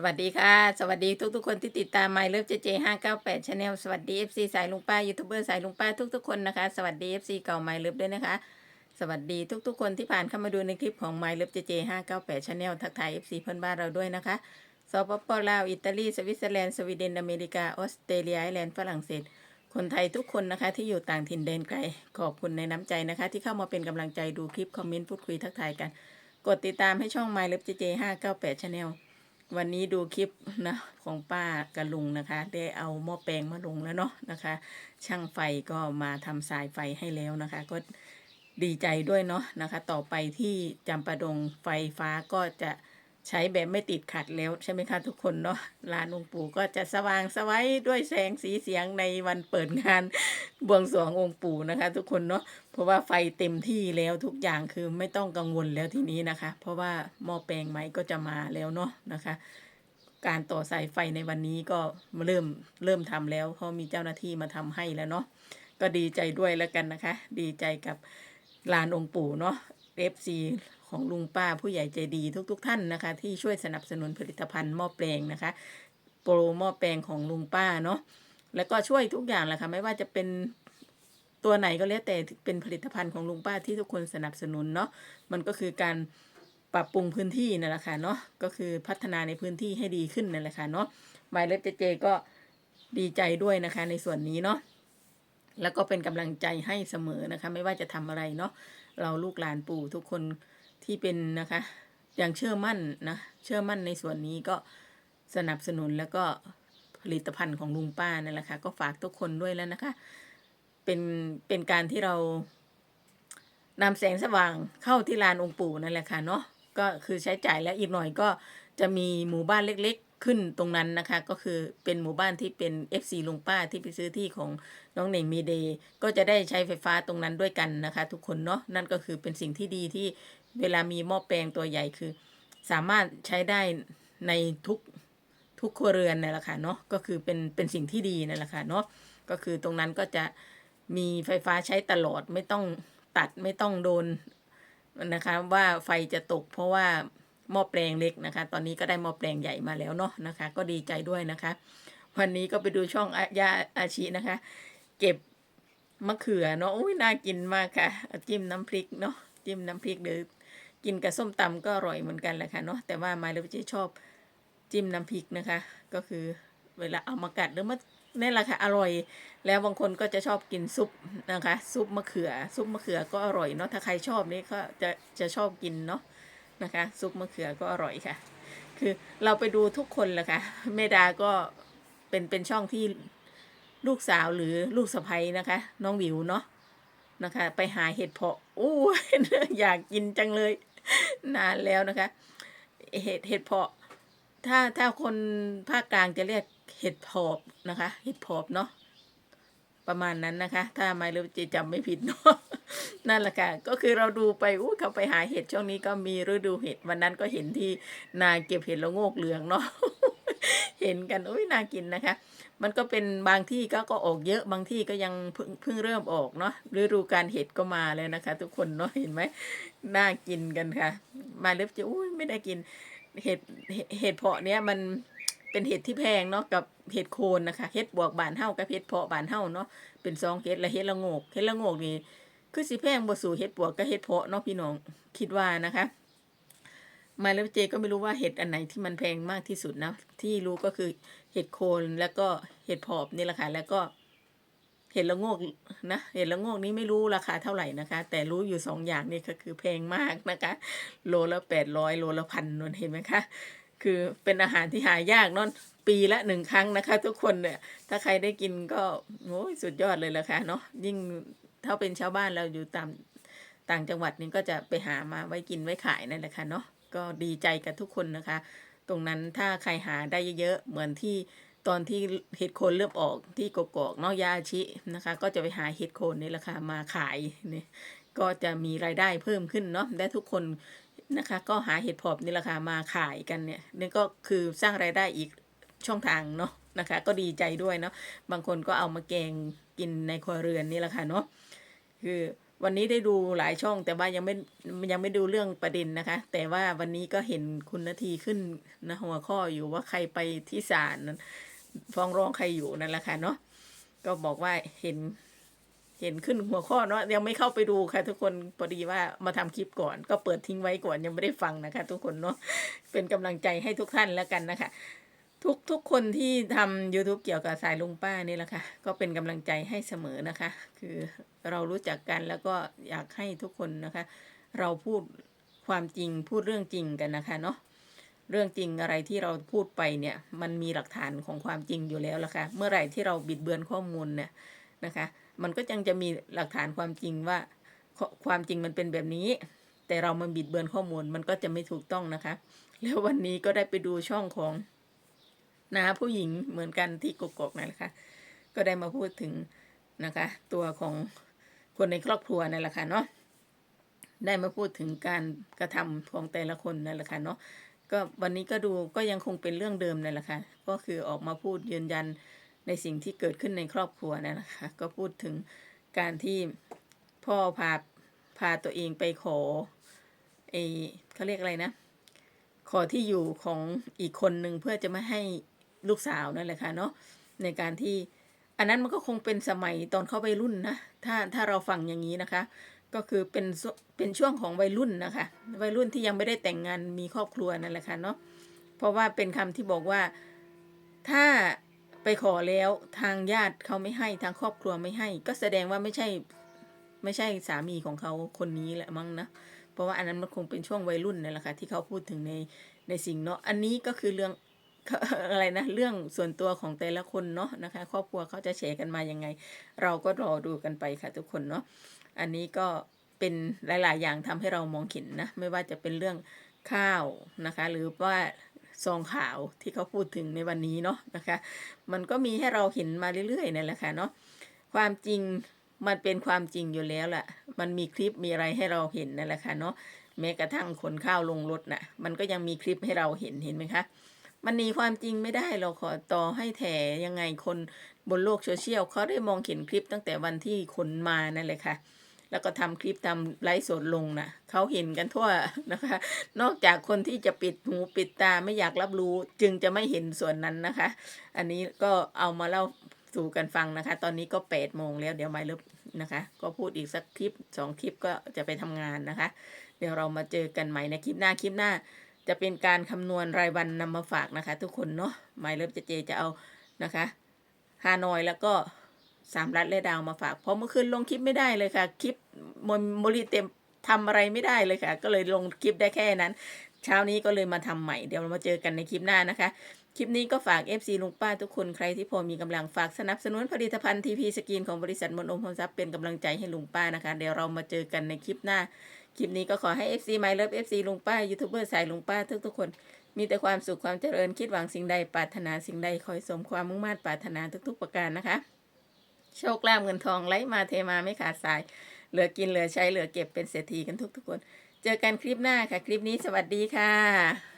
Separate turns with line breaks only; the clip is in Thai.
สวัสดีค่ะ สวัสดีทุกๆ คนที่ติดตาม My Love JJ 598 Channel สวัสดี FC สายลุงป้ายูทูบเบอร์สายลุงป้าทุกๆ คนนะคะ สวัสดี FC เก่า My Love ด้วยนะคะ สวัสดีทุกๆ คนที่ผ่านเข้ามาดูในคลิปของ My Love JJ 598 Channel ทักทาย FC เพื่อนบ้านเราด้วยนะคะสปปลาวอิตาลีสวิตเซอร์แลนด์สวีเดนอเมริกาออสเตรเลียไอร์แลนด์ฝรั่งเศส คนไทยทุกคนนะคะที่อยู่ต่างถิ่นแดนไกลขอบคุณในน้ำใจนะคะ ที่เข้ามาเป็นกำลังใจดูคลิปคอมเมนต์พูดคุยทักทายกัน กดติดตามให้ช่อง My Love JJ 598 Channel วันนี้ดูคลิปนะของป้ากับลุงนะคะ ได้เอาหม้อแปลงมาลงแล้วเนาะนะคะ ช่างไฟก็มาทำสายไฟให้แล้วนะคะ ก็ดีใจด้วยเนาะนะคะ ต่อไปที่จำปาดงไฟฟ้าก็จะ ใช้แบบไม่ติดขัดแล้วใช่ไหมคะทุกคนเนาะลานองค์ปู่ก็จะสว่างสวัยด้วยแสงสีเสียงในวันเปิดงานบวงสรวงองค์ปู่นะคะ ทุกคนเนาะเพราะว่าไฟเต็มที่แล้วทุกอย่างคือไม่ต้องกังวลแล้วทีนี้นะคะ เพราะว่าหม้อแปลงไม้ก็จะมาแล้วเนาะนะคะ การต่อสายไฟในวันนี้ก็เริ่มเริ่มทำแล้ว เพราะมีเจ้าหน้าที่มาทำให้แล้วเนาะก็ดีใจด้วยแล้วกันนะคะ ดีใจกับลานองค์ปู่เนาะ FC ของลุงป้าผู้ใหญ่ใจดีทุกๆทท่านนะคะ ที่ช่วยสนับสนุนผลิตภัณฑ์หม้อแปลงนะคะ โปรหม้อแปลงของลุงป้าเนาะแล้วก็ช่วยทุกอย่างแหละค่ะไม่ว่าจะเป็นตัวไหนก็แล้วแต่เป็นผลิตภัณฑ์ของลุงป้าที่ทุกคนสนับสนุนเนาะมันก็คือการปรับปรุงพื้นที่นั่นแหละค่ะเนาะก็คือพัฒนาในพื้นที่ให้ดีขึ้นนั่นแหละค่ะเนาะหมายเล็บเจเจก็ดีใจด้วยนะคะในส่วนนี้เนาะแล้วก็เป็นกำลังใจให้เสมอนะคะ ไม่ว่าจะทำอะไรเนาะเราลูกหลานปู่ทุกคน ที่เป็นนะคะอย่างเชื่อมั่นนะเชื่อมั่นในส่วนนี้ก็สนับสนุนแล้วก็ผลิตภัณฑ์ของลุงป้านั่นแหละค่ะก็ฝากทุกคนด้วยแล้วนะคะ เป็นเป็นการที่เรานำแสงสว่างเข้าที่ลานองค์ปู่นั่นแหละค่ะเนาะก็คือใช้จ่ายแล้วอีกหน่อยก็จะมีหมู่บ้านเล็กๆ ขึ้นตรงนั้นนะคะ ก็คือเป็นหมู่บ้านที่เป็น FC ลุงป้าที่ไปซื้อที่ของน้องเน่งมีเดย์ก็จะได้ใช้ไฟฟ้าตรงนั้นด้วยกันนะคะ ทุกคนเนาะนั่นก็คือเป็นสิ่งที่ดีที่ เวลามีหม้อแปลงตัวใหญ่คือ สามารถใช้ได้ในทุกทุกครัวเรือนนั่นแหละค่ะเนาะก็คือเป็นเป็นสิ่งที่ดีนั่นแหละค่ะเนาะก็คือตรงนั้นก็จะมีไฟฟ้าใช้ตลอดไม่ต้องตัดไม่ต้องโดนนะคะว่าไฟจะตกเพราะว่าหม้อแปลงเล็กนะคะ ตอนนี้ก็ได้หม้อแปลงใหญ่มาแล้วเนาะนะคะ ก็ดีใจด้วยนะคะ วันนี้ก็ไปดูช่องอายาอาชีนะคะ เก็บมะเขือเนาะอุ้ยน่ากินมากค่ะ จิ้มน้ำพริกเนาะจิ้มน้ำพริกหรือ กินกับส้มตำก็อร่อยเหมือนกันแหละค่ะเนาะแต่ว่ามาเลวจิชอบจิ้มน้ำพริกนะคะ ก็คือเวลาเอามากัดหรือมานี่แหละค่ะอร่อย แล้วบางคนก็จะชอบกินซุปนะคะ ซุปมะเขือ ซุปมะเขือก็อร่อยเนาะถ้าใครชอบนี่ก็จะจะชอบกินเนาะนะคะ ซุปมะเขือก็อร่อยค่ะ คือเราไปดูทุกคนแหละค่ะเมดาก็เป็นเป็นช่องที่ลูกสาวหรือลูกสะใภ้นะคะ น้องวิวเนาะนะคะ ไปหาเห็ดเพาะ อ้ยอยากกินจังเลย นานแล้วนะคะ เห็ดเห็ดเพาะ ถ้าถ้าคนภาคกลางจะเรียกเห็ดพอบนะคะ เห็ดพอบเนาะประมาณนั้นนะคะ ถ้าไม่รู้จะจำไม่ผิดเนาะนั่นแหละค่ะก็คือเราดูไปอู้เขาไปหาเห็ดช่วงนี้ก็มีฤดูเห็ดวันนั้นก็เห็นที่นาเก็บเห็ดละโงกเหลืองเนาะ เห็นกันอุ้ยน่ากินนะคะ มันก็เป็นบางที่ก็ก็ออกเยอะบางที่ก็ยังเพิ่งเพิ่งเริ่มออกเนาะฤดูการเห็ดก็มาแล้วนะคะ ทุกคนเนาะเห็นไหมน่ากินกันค่ะ มาเล็บจะอุ้ยไม่ได้กินเห็ดเห็ดเพาะเนี้ยมันเป็นเห็ดที่แพงเนาะกับเห็ดโคนนะคะเห็ดบวกบานเท่ากับเห็ดเพาะบานเท่าเนาะเป็นซองเห็ดและเห็ดละโงกเห็ดละโงกนี่คือสิแพงบ่สู่เห็ดปวกกับเห็ดเพาะเนาะพี่น้องคิดว่านะคะ มาแล้วเจก็ไม่รู้ว่าเห็ดอันไหนที่มันแพงมากที่สุดนะ ที่รู้ก็คือเห็ดโคนแล้วก็เห็ดผอบนี่แหละค่ะแล้วก็เห็ดละโงกนะเห็ดละโงกนี้ไม่รู้ราคาเท่าไหร่นะคะ แต่รู้อยู่สองอย่างนี่ก็คือแพงมากนะคะ โลละแปดร้อยโลละพันนนเห็นไหมคะ คือเป็นอาหารที่หายากนอะปีละหนึ่งครั้งนะคะ ทุกคนเนี่ยถ้าใครได้กินก็โอ้ยสุดยอดเลยละค่ะเนาะยิ่งถ้าเป็นชาวบ้านเราอยู่ตามต่างจังหวัดนี่ก็จะไปหามาไว้กินไว้ขายนั่นแหละค่ะเนาะ ก็ดีใจกับทุกคนนะคะ ตรงนั้นถ้าใครหาได้เยอะๆเหมือนที่ตอนที่เห็ดโคนเริ่มออกที่กกอกนาะยาอาชินะคะ ก็จะไปหาเห็ดโคนนี่แหละค่ะมาขายนี่ก็จะมีรายได้เพิ่มขึ้นเนาะได้ทุกคนนะคะ ก็หาเห็ดผอบนี่แหละค่ะมาขายกันเนี่ยนี่ก็คือสร้างรายได้อีกช่องทางเนาะนะคะ ก็ดีใจด้วยเนาะบางคนก็เอามาแกงกินในครัวเรือนนี่แหละค่ะเนาะคือ วันนี้ได้ดูหลายช่อง แต่ว่ายังไม่ยังไม่ดูเรื่องประเด็นนะคะ แต่ว่าวันนี้ก็เห็นคุณนาทีขึ้นนะหัวข้ออยู่ว่าใครไปที่ศาลนั้นฟ้องร้องใครอยู่นั่นแหละค่ะเนาะก็บอกว่าเห็น เห็นขึ้นหัวข้อเนาะยังไม่เข้าไปดูค่ะ ทุกคนพอดีว่ามาทำคลิปก่อน ก็เปิดทิ้งไว้ก่อนยังไม่ได้ฟังนะคะ ทุกคนเนาะเป็นกำลังใจให้ทุกท่านแล้วกันนะคะ ทุกทุกคนที่ทำ YouTube เกี่ยวกับสายลุงป้านี่แหละค่ะ ก็เป็นกำลังใจให้เสมอนะคะ คือเรารู้จักกันแล้วก็อยากให้ทุกคนนะคะ เราพูดความจริงพูดเรื่องจริงกันนะคะเนาะเรื่องจริงอะไรที่เราพูดไปเนี่ย มันมีหลักฐานของความจริงอยู่แล้วละค่ะเมื่อไหร่ที่เราบิดเบือนข้อมูลเนี่ยนะคะ มันก็ยังจะมีหลักฐานความจริงว่าความจริงมันเป็นแบบนี้ แต่เรามาบิดเบือนข้อมูลมันก็จะไม่ถูกต้องนะคะ แล้ววันนี้ก็ได้ไปดูช่องของ นาผู้หญิงเหมือนกันที่กกอกนั่นแหละค่ะก็ได้มาพูดถึงนะคะ ตัวของคนในครอบครัวนั่นแหละค่ะเนาะได้มาพูดถึงการกระทำของแต่ละคนนั่นแหละค่ะเนาะก็วันนี้ก็ดูก็ยังคงเป็นเรื่องเดิมนั่นแหละค่ะก็คือออกมาพูดยืนยันในสิ่งที่เกิดขึ้นในครอบครัวนั่นแหละค่ะก็พูดถึงการที่พ่อพาพาตัวเองไปขอไอเขาเรียกอะไรนะ ขอที่อยู่ของอีกคนหนึ่งเพื่อจะไม่ให้ ลูกสาวนั่นแหละค่ะเนาะในการที่อันนั้นมันก็คงเป็นสมัยตอนเขาวัยรุ่นนะถ้าถ้าเราฟังอย่างนี้นะคะ ก็คือเป็นเป็นช่วงของวัยรุ่นนะคะ วัยรุ่นที่ยังไม่ได้แต่งงานมีครอบครัวนั่นแหละค่ะเนาะเพราะว่าเป็นคำที่บอกว่าถ้าไปขอแล้วทางญาติเขาไม่ให้ทางครอบครัวไม่ให้ ก็แสดงว่าไม่ใช่ไม่ใช่สามีของเขาคนนี้แหละมั้งนะเพราะว่าอันนั้นมันคงเป็นช่วงวัยรุ่นนั่นแหละค่ะที่เขาพูดถึงในในสิ่งเนาะอันนี้ก็คือเรื่อง อะไรนะเรื่องส่วนตัวของแต่ละคนเนาะนะคะ ครอบครัวเขาจะแชร์กันมายังไง เราก็รอดูกันไปค่ะทุกคนเนาะอันนี้ก็เป็นหลาย ๆ อย่างทำให้เรามองเห็นนะไม่ว่าจะเป็นเรื่องข้าวนะคะ หรือว่าซองข่าวที่เขาพูดถึงในวันนี้เนาะนะคะ มันก็มีให้เราเห็นมาเรื่อยๆนั่นแหละค่ะเนาะความจริงมันเป็นความจริงอยู่แล้วแหละมันมีคลิปมีอะไรให้เราเห็นนั่นแหละค่ะเนาะแม้กระทั่งขนข้าวลงรถน่ะ มันก็ยังมีคลิปให้เราเห็นเห็นไหมคะ มันหนีความจริงไม่ได้เราขอต่อให้แถยังไงคนบนโลกโซเชียลเขาได้มองเห็นคลิปตั้งแต่วันที่คนมานั่นแหละค่ะ แล้วก็ทำคลิปทำไลฟ์สดลงนะ่ะเขาเห็นกันทั่วนะคะ นอกจากคนที่จะปิดหูปิดตาไม่อยากรับรู้ จึงจะไม่เห็นส่วนนั้นนะคะ อันนี้ก็เอามาเล่าสู่กันฟังนะคะ ตอนนี้ก็แปดโมงแล้วเดี๋ยวไม่เลิฟนะคะ ก็พูดอีกสักคลิปสองคลิปก็จะไปทำงานนะคะ เดี๋ยวเรามาเจอกันใหม่ในคลิปหน้าคลิปหน้า จะเป็นการคำนวณรายวันนำมาฝากนะคะ ทุกคนเนาะหมายเริ่มจะเจจะเอานะคะฮานอยแล้วก็สามรัฐและดาวมาฝากเพราะเมื่อคืนลงคลิปไม่ได้เลยค่ะ คลิปมนโมริเต็มทำอะไรไม่ได้เลยค่ะ ก็เลยลงคลิปได้แค่นั้น เช้านี้ก็เลยมาทำใหม่เดี๋ยวเรามาเจอกันในคลิปหน้านะคะ คลิปนี้ก็ฝาก FC ลุงป้าทุกคนใครที่พอมีกำลังฝากสนับสนุนผลิตภัณฑ์ทีพีสกินของบริษัทมนโอมพรทรัพย์เป็นกำลังใจให้ลุงป้านะคะ เดี๋ยวเรามาเจอกันในคลิปหน้า คลิปนี้ก็ขอให้ FC My Love FC ลุงป้ายูทูบเบอร์สายลุงป้าทุกๆคน มีแต่ความสุขความเจริญคิดหวังสิ่งใดปรารถนาสิ่งใดคอยสมความมุ่งมั่นปรารถนาทุก ๆ ประการนะคะ โชคลาภเงินทองไหลมาเทมาไม่ขาดสาย เหลือกินเหลือใช้เหลือเก็บเป็นเศรษฐีกันทุกๆคน เจอกันคลิปหน้าค่ะ คลิปนี้สวัสดีค่ะ